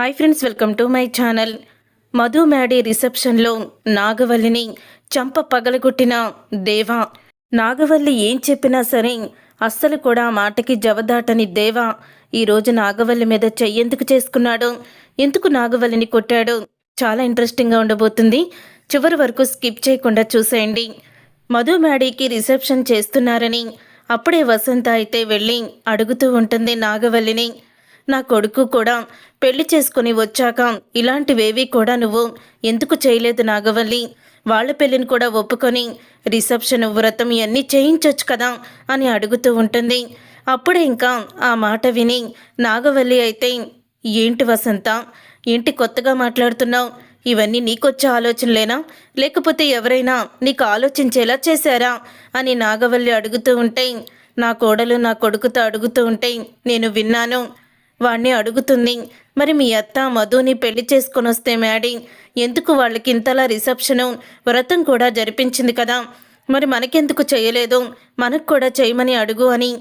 Hi friends welcome to my channel. Madhu Maddy రిసెప్షన్లో నాగవల్లిని చంప పగలగొట్టిన దేవా. నాగవల్లి ఏం చెప్పినా సరే అస్సలు కూడా మాటకి జవదాటని దేవా. ఈరోజు నాగవల్లి మీద చెయ్యెందుకు చేసుకున్నాడు? ఎందుకు నాగవల్లిని కొట్టాడు? చాలా ఇంట్రెస్టింగ్గా ఉండబోతుంది. చివరి వరకు స్కిప్ చేయకుండా చూసేయండి. మధు మ్యాడీకి రిసెప్షన్ చేస్తున్నారని అప్పుడే వసంత అయితే వెళ్ళి అడుగుతూ ఉంటుంది నాగవల్లిని. నా కొడుకు కూడా పెళ్ళి చేసుకుని వచ్చాక ఇలాంటివేవి కూడా నువ్వు ఎందుకు చేయలేదు నాగవల్లి? వాళ్ళ పెళ్ళిని కూడా ఒప్పుకొని రిసెప్షన్ వ్రతం ఇవన్నీ చేయించొచ్చు కదా అని అడుగుతూ ఉంటుంది. అప్పుడే ఇంకా ఆ మాట విని నాగవల్లి అయితే ఏంటి వసంత? ఏంటి కొత్తగా మాట్లాడుతున్నావు? ఇవన్నీ నీకొచ్చే ఆలోచనలేనా? లేకపోతే ఎవరైనా నీకు ఆలోచించేలా చేశారా? అని నాగవల్లి అడుగుతూ ఉంటే నా కోడలు నా కొడుకుతో అడుగుతూ ఉంటే నేను విన్నాను. వాణ్ణి అడుగుతుంది. మరి మీ అత్త మధుని పెళ్ళి చేసుకొని వస్తే మ్యాడీ ఎందుకు వాళ్ళకి ఇంతలా రిసెప్షను? వ్రతం కూడా జరిపించింది కదా. మరి మనకెందుకు చేయలేదు? మనకు కూడా చేయమని అడుగు అని.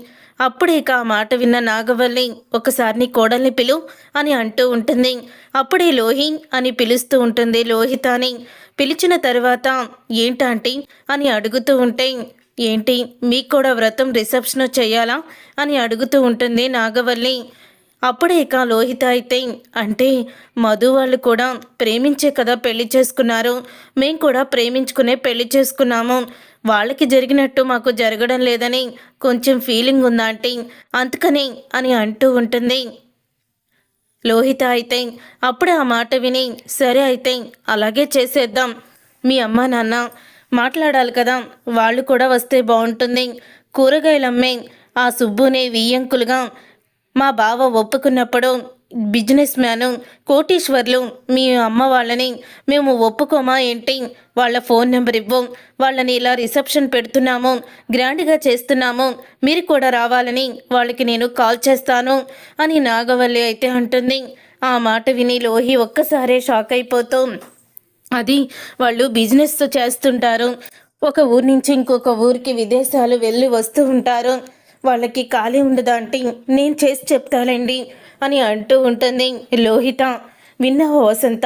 అప్పుడే ఆ మాట విన్న నాగవల్లి ఒకసారి నీ కోడల్ని పిలు అని అంటూ ఉంటుంది. అప్పుడే లోహి అని పిలుస్తూ ఉంటుంది లోహితాని. పిలిచిన తర్వాత ఏంటంటే అని అడుగుతూ ఉంటే ఏంటి మీకు కూడా వ్రతం రిసెప్షన్ చేయాలా? అని అడుగుతూ ఉంటుంది నాగవల్లి. అప్పుడే ఇక లోహిత అయితే అంటే మధు వాళ్ళు కూడా ప్రేమించే కదా పెళ్ళి చేసుకున్నారు. మేం కూడా ప్రేమించుకునే పెళ్ళి చేసుకున్నాము. వాళ్ళకి జరిగినట్టు మాకు జరగడం లేదని కొంచెం ఫీలింగ్ ఉందా అంటే అందుకని అని అంటూ ఉంటుంది. లోహిత అయితే అప్పుడే ఆ మాట విని సరే అయితే అలాగే చేసేద్దాం. మీ అమ్మ నాన్న మాట్లాడాలి కదా వాళ్ళు కూడా వస్తే బాగుంటుంది. కూరగాయలమ్మే ఆ సుబ్బునే వియ్యంకులుగా మా బావ ఒప్పుకున్నప్పుడు బిజినెస్ మ్యాను కోటీశ్వర్లు మీ అమ్మ వాళ్ళని మేము ఒప్పుకోమా ఏంటి? వాళ్ళ ఫోన్ నెంబర్ ఇవ్వం. వాళ్ళని ఇలా రిసెప్షన్ పెడుతున్నాము. గ్రాండ్గా చేస్తున్నాము. మీరు కూడా రావాలని వాళ్ళకి నేను కాల్ చేస్తాను అని నాగవల్లి అయితే అంటుంది. ఆ మాట విని లోహి ఒక్కసారే షాక్ అయిపోతూ అది వాళ్ళు బిజినెస్ చేస్తుంటారు. ఒక ఊరి నుంచి ఇంకొక ఊరికి విదేశాలు వెళ్ళి వస్తూ ఉంటారు. వాళ్ళకి ఖాళీ ఉండదా అంటే నేను చేసి చెప్తానండి అని అంటూ ఉంటుంది లోహిత. విన్నావా వసంత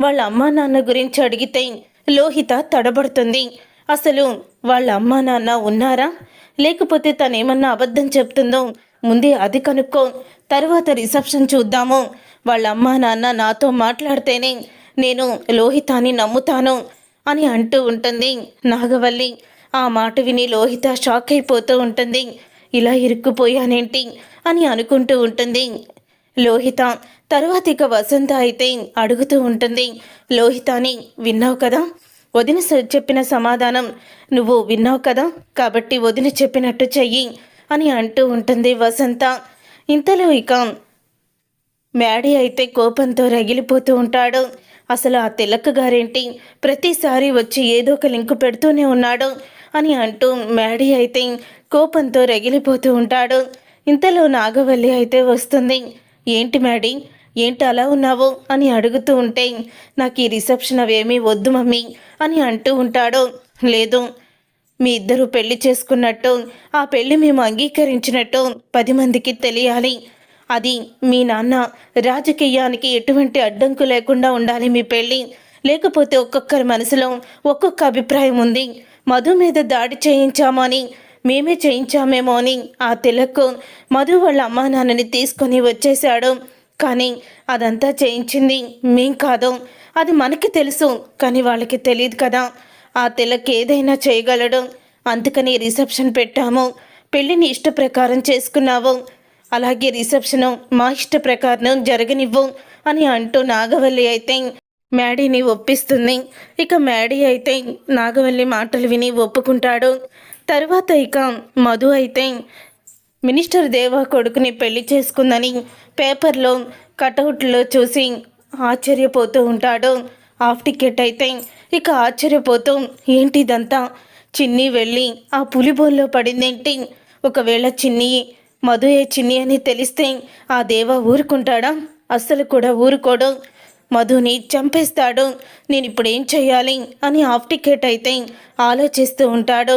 వాళ్ళ అమ్మా నాన్న గురించి అడిగితే లోహిత తడబడుతుంది. అసలు వాళ్ళ అమ్మా నాన్న ఉన్నారా? లేకపోతే తనేమన్నా అబద్ధం చెప్తుందో? ముందే అది కనుక్కో. తర్వాత రిసెప్షన్ చూద్దాము. వాళ్ళ అమ్మా నాన్న నాతో మాట్లాడితేనే నేను లోహితాని నమ్ముతాను అని అంటూ ఉంటుంది నాగవల్లి. ఆ మాట విని లోహిత షాక్ అయిపోతూ ఉంటుంది. ఇలా ఇరుక్కుపోయానేంటి అని అనుకుంటూ ఉంటుంది. లోహిత తర్వాత ఇక వసంత అయితే అడుగుతూ ఉంటుంది. లోహితాని విన్నావు కదా? వదిన స- చెప్పిన సమాధానం నువ్వు విన్నావు కదా? కాబట్టి వదిన చెప్పినట్టు చెయ్యి అని అంటూ ఉంటుంది వసంత. ఇంతలో ఇక మ్యాడీ అయితే కోపంతో రగిలిపోతూ ఉంటాడు. అసలు ఆ తిలక్ గారేంటి? ప్రతిసారి వచ్చి ఏదో ఒక లింక్ పెడుతూనే ఉన్నాడు. అని అంటూ మ్యాడీ అయితే కోపంతో రగిలిపోతూ ఉంటాడు. ఇంతలో నాగవల్లి అయితే వస్తుంది. ఏంటి మ్యాడీ? ఏంటి అలా ఉన్నావు? అని అడుగుతూ ఉంటే నాకు ఈ రిసెప్షన్ అవేమీ వద్దు మమ్మీ అని అంటూ ఉంటాడు. లేదు మీ ఇద్దరు పెళ్ళి చేసుకున్నట్టు ఆ పెళ్ళి మేము అంగీకరించినట్టు పది మందికి తెలియాలి. అది మీ నాన్న రాజకీయానికి ఎటువంటి అడ్డంకు లేకుండా ఉండాలి మీ పెళ్ళి లేకపోతే ఒక్కొక్కరి మనసులో ఒక్కొక్క అభిప్రాయం ఉంది. మధు మీద దాడి చేయించామని మేమే చేయించామేమో అని ఆ తిలక్ మధు వాళ్ళ అమ్మా నాన్నని తీసుకొని వచ్చేశాడు. కానీ అదంతా చేయించింది మేం కాదు. అది మనకి తెలుసు కానీ వాళ్ళకి తెలియదు కదా. ఆ తిలక్ ఏదైనా చేయగలడు. అందుకని రిసెప్షన్ పెట్టాము. పెళ్ళిని ఇష్ట ప్రకారం చేసుకున్నావు. అలాగే రిసెప్షన్ మా ఇష్ట ప్రకారం జరగనివ్వు అని అంటూ నాగవల్లి అయితే మ్యాడీని ఒప్పిస్తుంది. ఇక మ్యాడీ అయితే నాగవల్లి మాటలు విని ఒప్పుకుంటాడు. తర్వాత ఇక మధు అయితే మినిస్టర్ దేవా కొడుకుని పెళ్ళి చేసుకుందని పేపర్లో కటౌట్లో చూసి ఆశ్చర్యపోతూ ఉంటాడు. హాఫ్ టికెట్ అయితే ఇక ఆశ్చర్యపోతూ ఏంటిదంతా? చిన్ని వెళ్ళి ఆ పులిబోల్లో పడిందేంటి? ఒకవేళ చిన్ని మధుయే చిన్ని అని తెలిస్తే ఆ దేవ ఊరుకుంటాడా? అస్సలు కూడా ఊరుకోడు. మధుని చంపేస్తాడు. నేను ఇప్పుడు ఏం చేయాలి అని ఆఫ్ టికెట్ అయితే ఆలోచిస్తూ ఉంటాడు.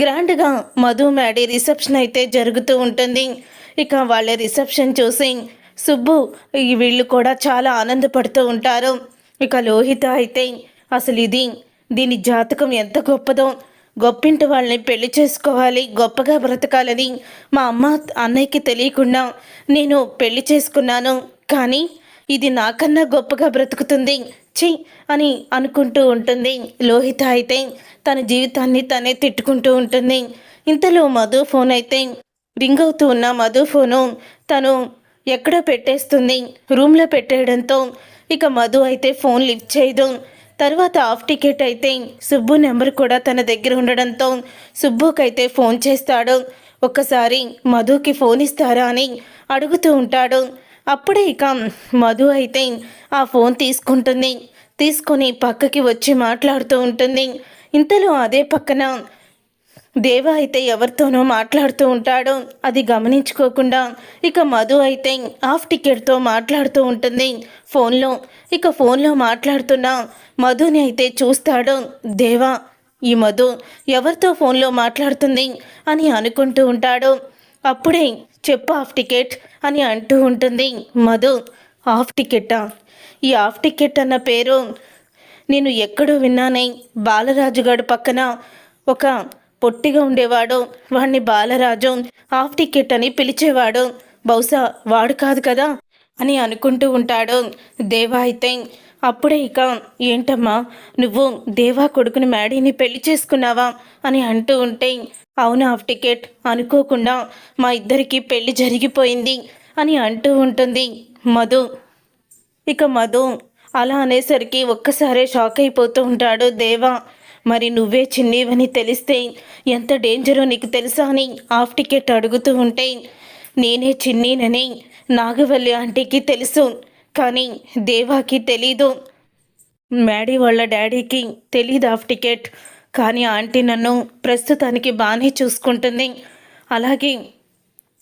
గ్రాండ్గా మధు మేడి రిసెప్షన్ అయితే జరుగుతూ ఉంటుంది. ఇక వాళ్ళ రిసెప్షన్ చూసి సుబ్బు ఈ వీళ్ళు కూడా చాలా ఆనందపడుతూ ఉంటారు. ఇక లోహిత అయితే అసలు ఇది దీని జాతకం ఎంత గొప్పదో. గొప్పింటి వాళ్ళని పెళ్ళి చేసుకోవాలి గొప్పగా బ్రతకాలని మా అమ్మ అన్నయ్యకి తెలియకుండా నేను పెళ్ళి చేసుకున్నాను. కానీ ఇది నాకన్నా గొప్పగా బ్రతుకుతుంది. ఛీ! అని అనుకుంటూ ఉంటుంది. లోహిత అయితే తన జీవితాన్ని తనే తిట్టుకుంటూ ఉంటుంది. ఇంతలో మధు ఫోన్ అయితే రింగ్ అవుతూ ఉన్న మధు ఫోను తను ఎక్కడో పెట్టేస్తుంది. రూమ్లో పెట్టేయడంతో ఇక మధు అయితే ఫోన్ లిఫ్ట్ చేయదు. తర్వాత ఆఫ్ టికెట్ అయితే సుబ్బు నెంబర్ కూడా తన దగ్గర ఉండడంతో సుబ్బుకైతే ఫోన్ చేస్తాడు. ఒక్కసారి మధుకి ఫోన్ ఇస్తారా అని అడుగుతూ ఉంటాడు. అప్పుడే ఇక మధు అయితే ఆ ఫోన్ తీసుకుంటుంది. తీసుకొని పక్కకి వచ్చి మాట్లాడుతూ ఉంటుంది. ఇంతలో అదే పక్కన దేవ అయితే ఎవరితోనో మాట్లాడుతూ ఉంటాడు. అది గమనించుకోకుండా ఇక మధు అయితే హాఫ్ టికెట్తో మాట్లాడుతూ ఉంటుంది. ఫోన్లో ఇక ఫోన్లో మాట్లాడుతున్న మధుని అయితే చూస్తాడు. దేవా ఈ మధు ఎవరితో ఫోన్లో మాట్లాడుతుంది అని అనుకుంటూ ఉంటాడు. అప్పుడే చెప్పు ఆఫ్ టికెట్ అని అంటూ ఉంటుంది. మధు ఆఫ్ టికెట్టా ఈ ఆఫ్ టికెట్ అన్న పేరు నేను ఎక్కడో విన్నానే. బాలరాజుగాడు పక్కన ఒక పొట్టిగా ఉండేవాడు. వాడిని బాలరాజు హాఫ్ టికెట్ అని పిలిచేవాడు. బహుశా వాడు కాదు కదా అని అనుకుంటూ ఉంటాడు. దేవా అయితే అప్పుడే ఇక ఏంటమ్మా నువ్వు దేవా కొడుకుని మేడీని పెళ్ళి చేసుకున్నావా? అని అంటూ ఉంటే అవును హాఫ్ టికెట్. అనుకోకుండా మా ఇద్దరికి పెళ్ళి జరిగిపోయింది అని అంటూ ఉంటుంది మధు. ఇక మధు అలా అనేసరికి ఒక్కసారే షాక్ అయిపోతూ ఉంటాడు దేవా. మరి నువ్వే చిన్నీవని తెలిస్తే ఎంత డేంజరో నీకు తెలుసా? అని ఆఫ్ టికెట్ అడుగుతూ ఉంటే నేనే చిన్నీనని నాగవల్లి ఆంటీకి తెలుసు. కానీ దేవాకి తెలీదు. మ్యాడీ వాళ్ళ డాడీకి తెలీదు ఆఫ్ టికెట్. కానీ ఆంటీ నన్ను ప్రస్తుతానికి బాగానే చూసుకుంటుంది. అలాగే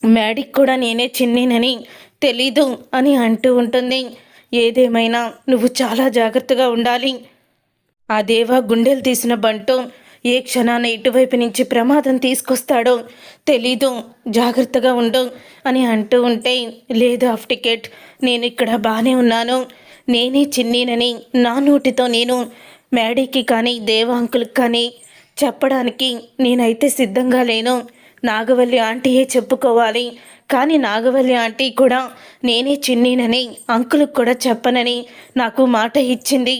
మ్యాడీకి కూడా నేనే చిన్నీనని తెలీదు అని అంటూ ఉంటుంది. ఏదేమైనా నువ్వు చాలా జాగ్రత్తగా ఉండాలి. ఆ దేవా గుండెలు తీసిన బంటు ఏ క్షణాన ఇటువైపు నుంచి ప్రమాదం తీసుకొస్తాడో తెలీదు. జాగ్రత్తగా ఉండు అని అంటూ ఉంటే లేదు హాఫ్ టికెట్ నేను ఇక్కడ బాగానే ఉన్నాను. నేనే చిన్నీనని నా నోటితో నేను మేడీకి కానీ దేవాంకులకు అంకుల్కి కానీ చెప్పడానికి నేనైతే సిద్ధంగా లేను. నాగవల్లి ఆంటీయే చెప్పుకోవాలి. కానీ నాగవల్లి ఆంటీ కూడా నేనే చిన్నీనని అంకులకు కూడా చెప్పనని నాకు మాట ఇచ్చింది.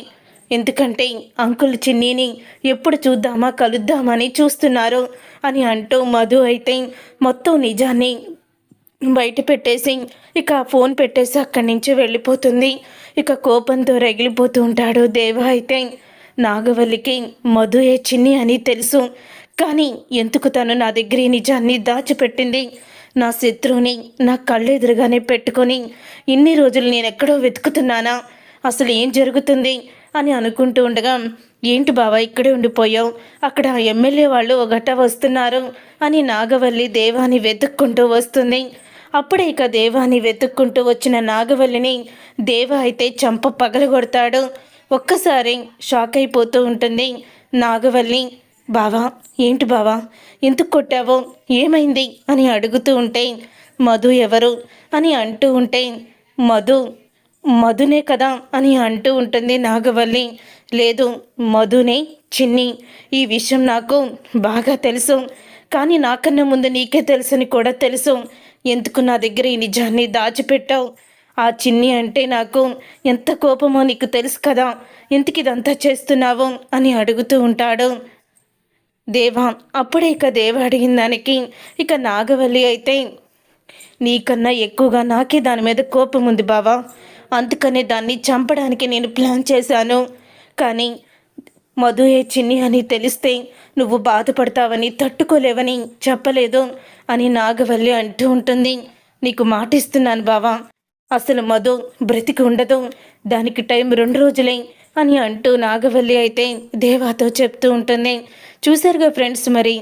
ఎందుకంటే అంకుల్ చిన్నీని ఎప్పుడు చూద్దామా కలుద్దామని చూస్తున్నారు అని అంటూ మధు అయితే మొత్తం నిజాన్ని బయట పెట్టేసి ఇక ఫోన్ పెట్టేసి అక్కడి నుంచి వెళ్ళిపోతుంది. ఇక కోపంతో రగిలిపోతూ ఉంటాడు దేవ అయితే. నాగవల్లికి మధుయే చిన్ని అని తెలుసు కానీ ఎందుకు తను నా దగ్గర నిజాన్ని దాచిపెట్టింది? నా శత్రువుని నా కళ్ళెదురుగానే పెట్టుకొని ఇన్ని రోజులు నేను ఎక్కడో వెతుకుతున్నానా? అసలు ఏం జరుగుతుంది? అని అనుకుంటూ ఉండగా ఏంటి బావా ఇక్కడే ఉండిపోయావు? అక్కడ ఎమ్మెల్యే వాళ్ళు గట్ట వస్తున్నారు అని నాగవల్లి దేవాని వెతుక్కుంటూ వస్తుంది. అప్పుడే ఇక దేవాని వెతుక్కుంటూ వచ్చిన నాగవల్లిని దేవ అయితే చంప పగలగొడతాడు. ఒక్కసారి షాక్ అయిపోతూ ఉంటుంది నాగవల్లి. బావా ఏంటి బావా ఎందుకు కొట్టావో? ఏమైంది? అని అడుగుతూ ఉంటే మధు ఎవరు? అని అంటూ ఉంటే మధు మధునే కదా అని అంటూ ఉంటుంది నాగవల్లి. లేదు మధునే చిన్ని. ఈ విషయం నాకు బాగా తెలుసు. కానీ నాకన్నా ముందు నీకే తెలుసని కూడా తెలుసు. ఎందుకు నా దగ్గర ఈ నిజాన్ని దాచిపెట్టావు? ఆ చిన్ని అంటే నాకు ఎంత కోపమో నీకు తెలుసు కదా. ఎందుకు ఇదంతా చేస్తున్నావు అని అడుగుతూ ఉంటాడు. దేవా అప్పుడే ఇక దేవ అడిగిన దానికి ఇక నాగవల్లి అయితే నీకన్నా ఎక్కువగా నాకే దాని మీద కోపం ఉంది బావా. అందుకనే దాన్ని చంపడానికి నేను ప్లాన్ చేశాను. కానీ మధు ఏ చిన్ని అని తెలిస్తే నువ్వు బాధపడతావని తట్టుకోలేవని చెప్పలేదు అని నాగవల్లి అంటూ ఉంటుంది. నీకు మాటిస్తున్నాను బావా. అసలు మధు బ్రతికి ఉండదు. దానికి టైం రెండు రోజులే అని అంటూ నాగవల్లి అయితే దేవాతో చెప్తూ ఉంటుంది. చూశారుగా ఫ్రెండ్స్ మరి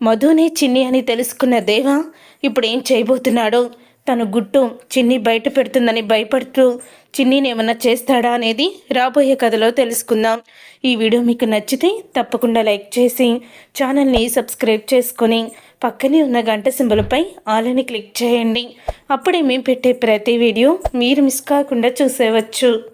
మధునే చిన్ని అని తెలుసుకున్న దేవా ఇప్పుడు ఏం చేయబోతున్నాడో? తను గుట్టు చిన్ని బయట పెడుతుందని భయపడుతూ చిన్నీని ఏమన్నా చేస్తాడా? అనేది రాబోయే కథలో తెలుసుకుందాం. ఈ వీడియో మీకు నచ్చితే తప్పకుండా లైక్ చేసి ఛానల్ని సబ్స్క్రైబ్ చేసుకొని పక్కనే ఉన్న గంట సింబలపై ఆలని క్లిక్ చేయండి. అప్పుడే మేము పెట్టే ప్రతి వీడియో మీరు మిస్ కాకుండా చూసేవచ్చు.